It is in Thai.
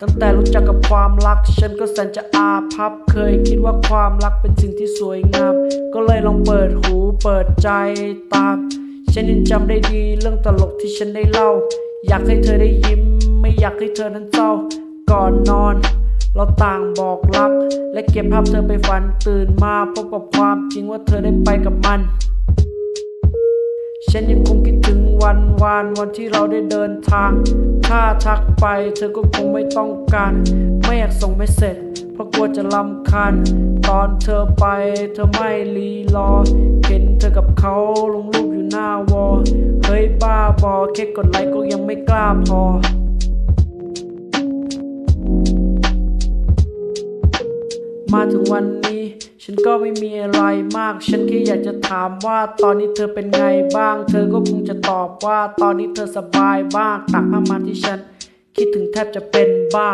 ตั้งแต่รู้จักกับความรัก ฉันก็แสนจะอาพับ เคยคิดว่าความรักเป็นสิ่งที่สวยงาม ก็เลยลองเปิดหูเปิดใจตาม ฉันยังจำได้ดีเรื่องตลกที่ฉันได้เล่า อยากให้เธอได้ยิ้ม ไม่อยากให้เธอนั้นเศร้า ก่อนนอน เราต่างบอกรัก และเก็บภาพเธอไปฝันตื่นมาพบกับความจริงว่าเธอได้ไปกับมัน ฉันยังคงคิดถึง วันวานวันที่เราได้เดินทาง ถ้าทักไปเธอก็คงไม่ต้องการ ไม่อยากส่งไม่เสร็จเพราะกลัวจะลำคาญตอนเธอไปเธอไม่รีรอ เห็นเธอกับเขาลงรูปอยู่หน้าวอ เฮ้ยบ้าบอแค่กดไลค์ก็ยังไม่กล้าพอมาถึงวันนี้ ฉันก็ไม่มีอะไรมาก ฉันแค่อยากจะถามว่าตอนนี้เธอเป็นไงบ้าง เธอก็คงจะตอบว่าตอนนี้เธอสบายบ้างตักผ้ามาที่ฉัน คิดถึงแทบจะเป็นบ้า